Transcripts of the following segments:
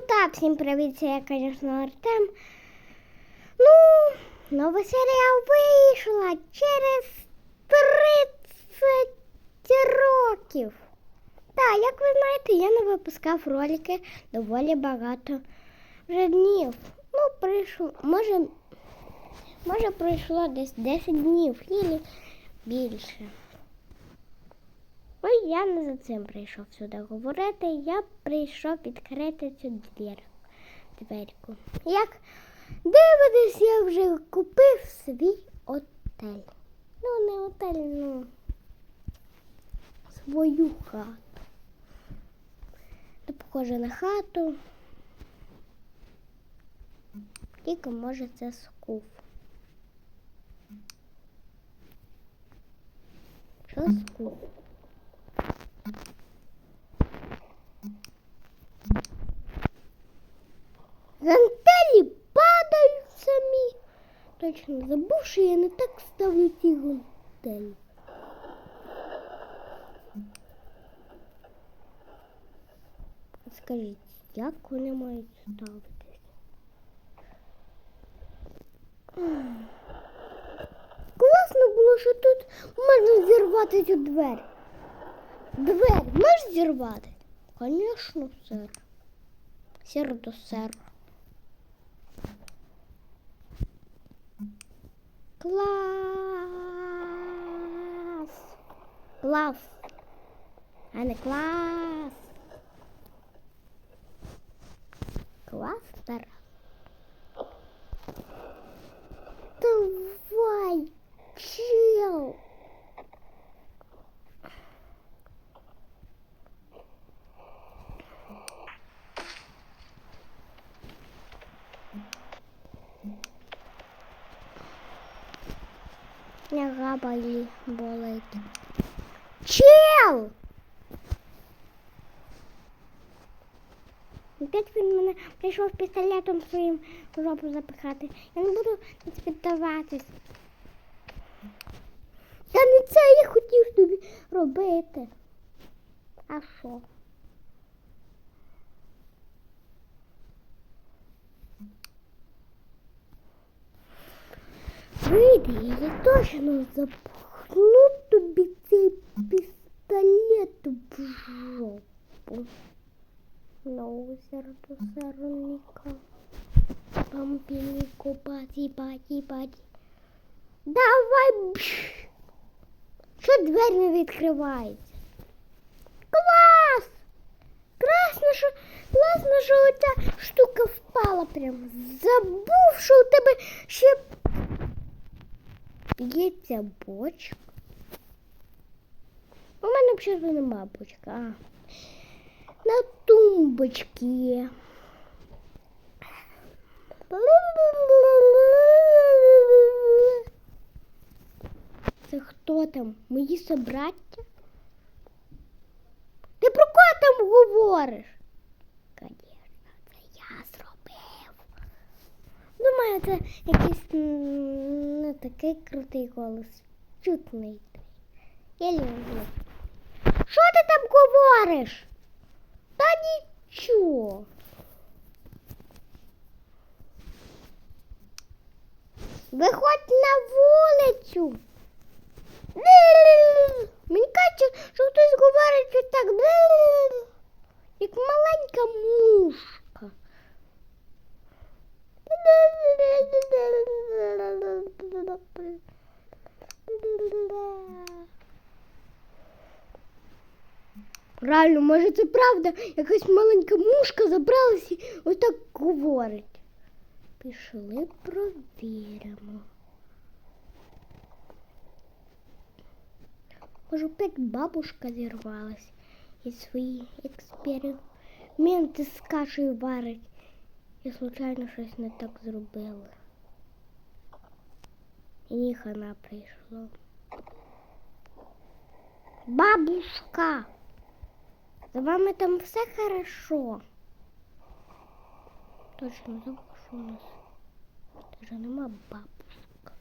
Ну так, всім привіт, це я, звісно, Артем. Ну, нова серія вийшла через 30 років. Так, як ви знаєте, я не випускав ролики доволі багато вже днів. Ну, прийшло, може, може пройшло десь 10 днів і більше. Ой, я не за цим прийшов сюди говорити. Я прийшов відкрити цю двір, дверку. Як дивитесь, я вже купив свій отель. Ну, не отель, ну свою хату. Це похоже на хату. Тільки може це скуф. Що скуф? Гантелі падають самі. Точно забув, що я не так ставлю ті гантелі. Скажіть, як вони мають ставитись? Класно було, що тут можна зірвати цю двері. Двері можеш зірвати? Звісно, сер. Сер до сер. Клас. Клас. А не клас. Кластер. Давай, чел. Нога болі, болить. Чел! Опять він мене прийшов пістолетом своїм в жопу запихати. Я не буду піддаватись. Я не це я хотів тобі робити. А що? Вийди, і я точно запхну тобі цей пістолет в жопу. На озеро до сорника. Помпільнику, паті, паті, паті. Давай. Бш. Що двері не відкривається? Клас! Красно, що класно, що оця штука впала прямо. Забув, що у тебе ще б'ється бочка. У мене взагалі нема бочка. А. На тумбочці. Це хто там? Мої собраття? Ти про кого там говориш? Звісно, це я зробив. Думаю, це якийсь не такий крутий голос. Чутний. Я люблю. Що ти там говориш? Та нічого. Виходь на вулицю. Мені кажуть, що хтось говорить що так, як маленька мушка. Реально, може це правда, якась маленька мушка забралась і отак говорить. Пішли провіримо. Може, опять бабушка зірвалась і свої експерименти з кашею варить. І случайно щось не так зробила. І ні хана прийшло. Бабушка! За вами там все хорошо. Точно забув, що у нас даже нема бабушка.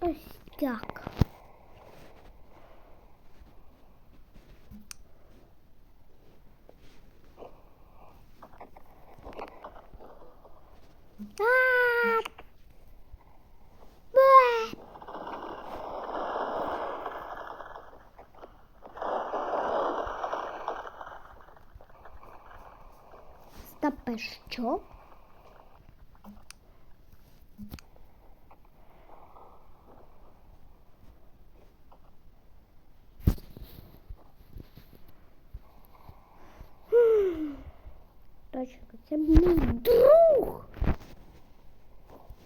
Ось так. А що? Точно, це мій друг.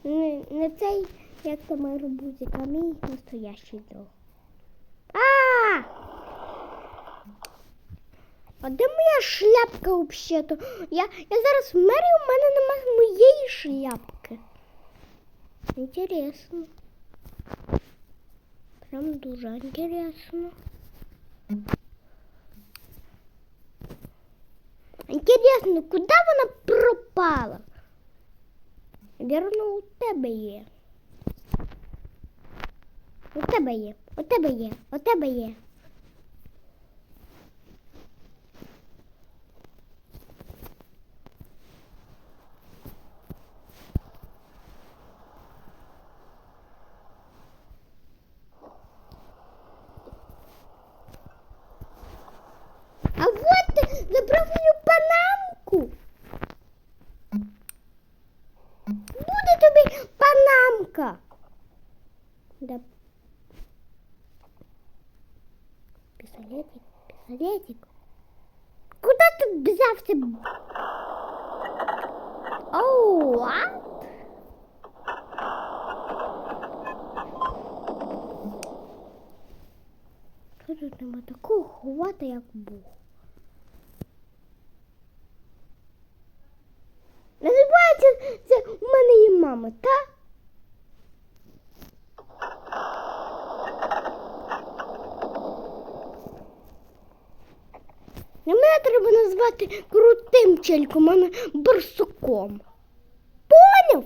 Не, не цей, як то мій робузик, а мій настоящий друг. А! А де моя шляпка взагалі-то? Я, я зараз в мері, у мене нема моєї шляпки. Інтересно. Прям дуже інтересно. Інтересно, куди вона пропала? Вірно, у тебе є. У тебе є, у тебе є, у тебе є. Да. Пистолетик, пистолетик. Куда ти взявся? Оу, а? Що тут нема такого ховата, як Бог? Називається це у мене є мама, та? На мене треба назвати крутим чельком, а не барсуком. Поняв?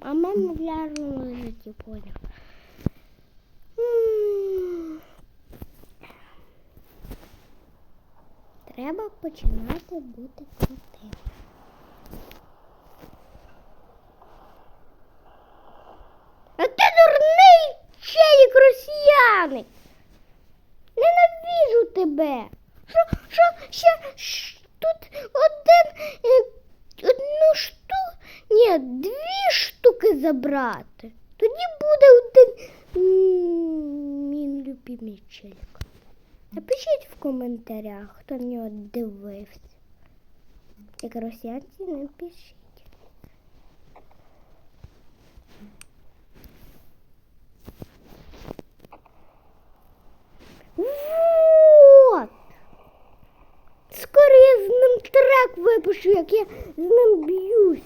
А, мама в реальному житті поняв. Треба починати бути крутим. А ти дурний челік росіяни! Тебе. Що, що, ще ш- тут один, е, одну штуку, ні, дві штуки забрати. Тоді буде один мій любимий челік. Напишіть в коментарях, хто нього дивився. Як росіянці, напишіть. Вот! Скоро я з ним трек випишу, як я з ним б'юсь.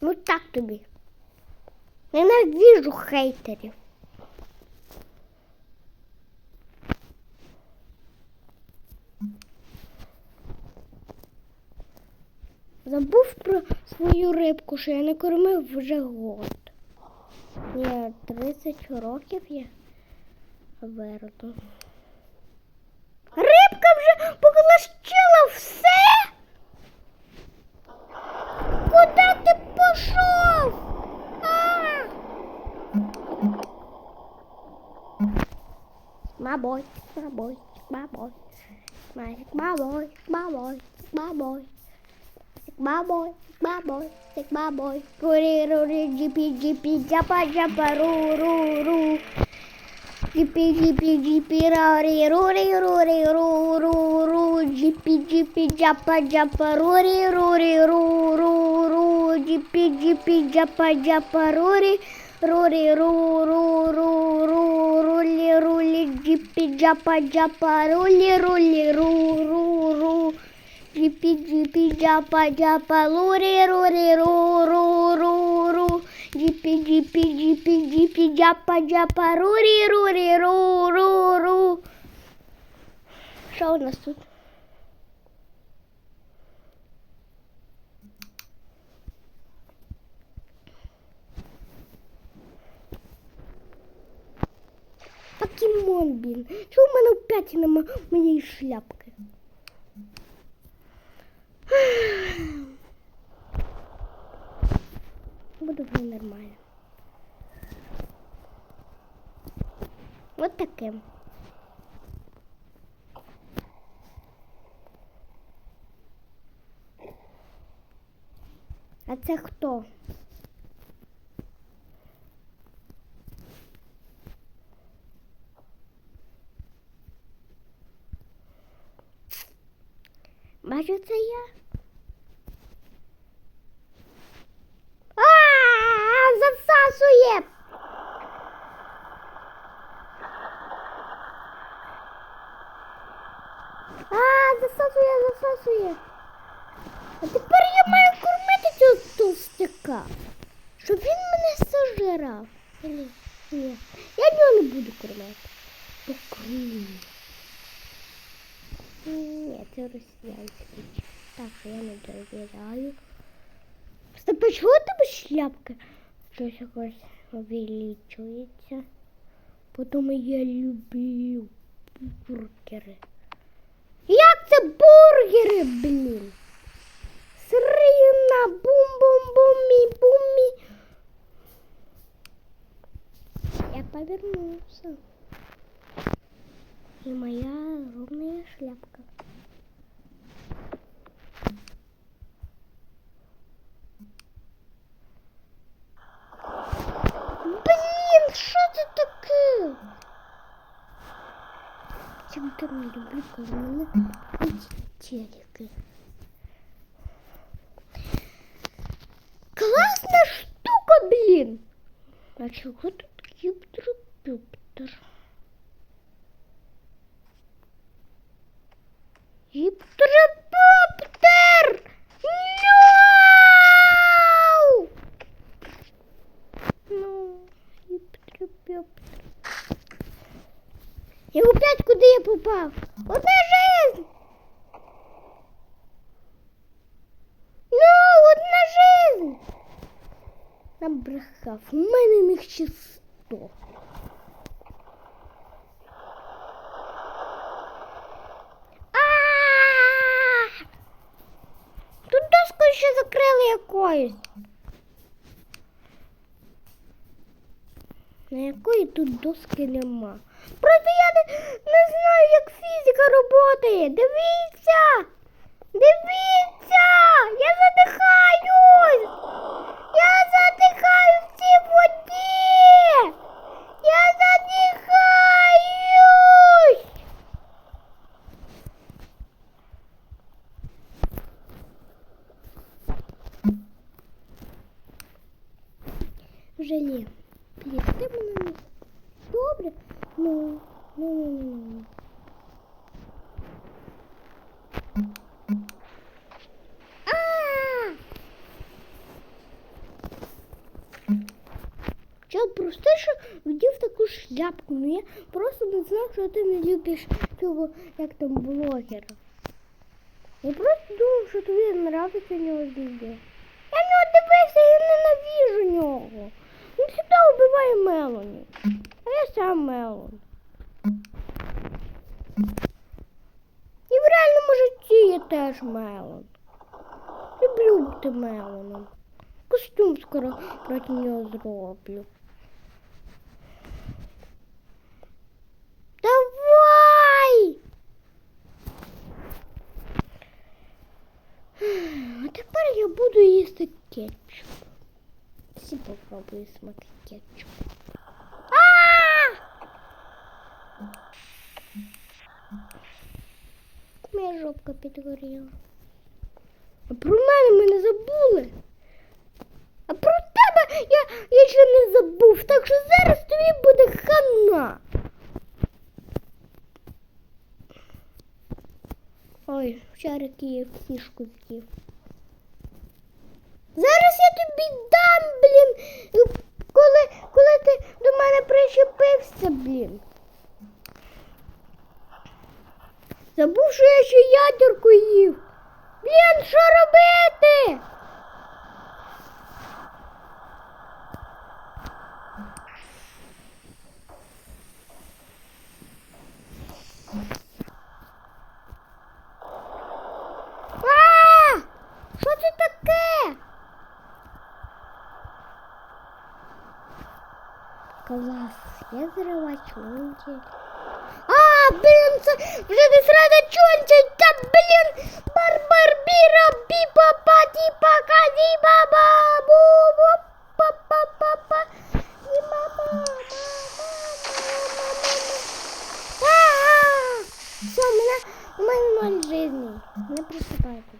Ну так тобі. Ненавижу хейтерів. Забув про свою рибку, що я не кормив вже год. Ні, 30 років я верну. Рибка вже поглощила все? Куди ти пішов? А! Мабой, мабой, мабой. Мазик, мабой, мабой, Sigma boy, Sigma boy, Sigma boy. Rory, rory, jippy, jippy, jumpa, jumpa, roo, roo, roo. Jippy, jippy, jippy, rory, rory, rory, roo, roo, roo. Jippy, jippy, jumpa, jumpa, rory, rory, roo, roo, roo. Jippy, jippy, jumpa, jumpa, rory, rory, roo, roo, roo, roo. Rolly, rolly, jippy, jumpa, jumpa, rolly, rolly, roo, roo, roo. Джипі, джипі, джапа, джапа, лурі, рурі, ру, ру, ру, ру. Джипі, джипі, джипі, джипі, джапа, джапа, рурі, рурі, ру, ру, ру. Що у нас тут? Покемон, блін. Чого в мене в п'яті нема Бачу, це я. А, засасує. А, засасує, засасує. А тепер я маю кормити цього толстяка, щоб він мене ні, я його не буду кормити. Покрив. Ні, це росіянський. Так, я не довіряю. Стоп, а чого у шляпка? Щось якось увеличується. Потім я люблю бургери. Як це бургери, блін? Сирина, бум-бум-бумі, бумі. Я повернулся. И моя ровная шляпка. Не люблю, коли мене телеки. Класна штука, блін. А чого тут попав? Одна жизнь! Ну, одна жизнь! Набрехав, в мене них ще! Тут доску ще закрили якоюсь. На якої тут доски нема. Просто я не, не знаю, як фізика працює. Дивіться! Дивіться! Я задихаюсь! Я задихаю в цій воді! Я задихаюсь! Желе. Блін, ти мене не... Добре. Ну, ну, ну, ну. Я просто що вдів таку шляпку, ну я просто не знав, що ти не любиш цього, як там, блогера. Я просто думав, що тобі нравиться нього відео. Я нього дивився і ненавижу нього. Він завжди вбиває Мелоні. А я сам Мелон. І в реальному житті я теж Мелон. Люблю бути Мелоном. Костюм скоро проти нього зроблю. Давай! А тепер я буду їсти кетчуп. Всі попробую смак кетчупу. Моя. А про мене ми не забули. А про тебе я, я ще не забув, так що зараз тобі буде хана. Ой, вчора Київ фішку з'їв. Зараз я тобі дам, блін, коли, коли ти до мене прищепився, блін. Забув, що я ще ядерку їв. Блін, що робити? А! Що це таке? Клас, я зривач лунтик. А, блін, це вже не срада чончик, та, блін, барбарбіра, біпа, паті, пака, діба, бабу, бу, па, па, па, па, діба, ба, ба, ба, ба, ба, ба. А, Все, у мене, у мене ноль жизни. Не приступайте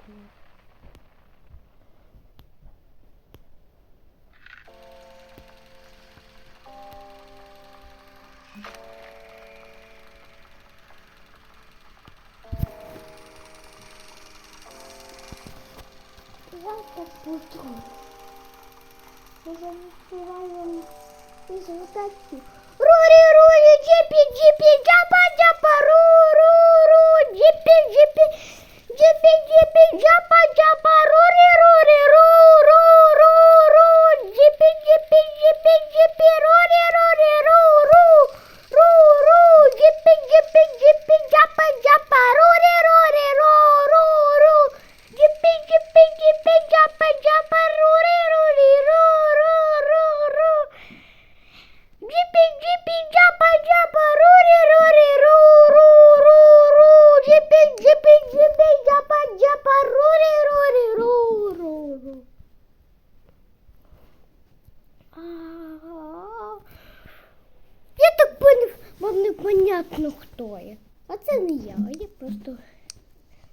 Непонятно, хто я. А це не я, я просто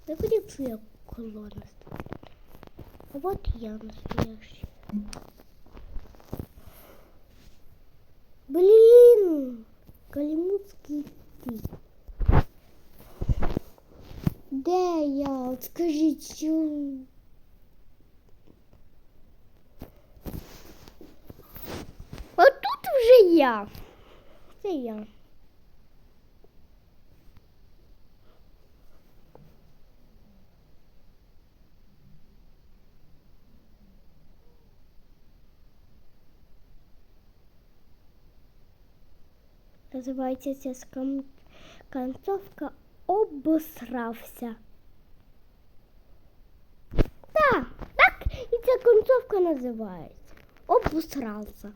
не хотів, що я колона. А от я настоящий. Блин, Калимутский ты. Де я? От скажіть, що? А тут вже я. Це я. Називається ця скам... концовка обосрався. Так, так і ця концовка називається. Обосрався.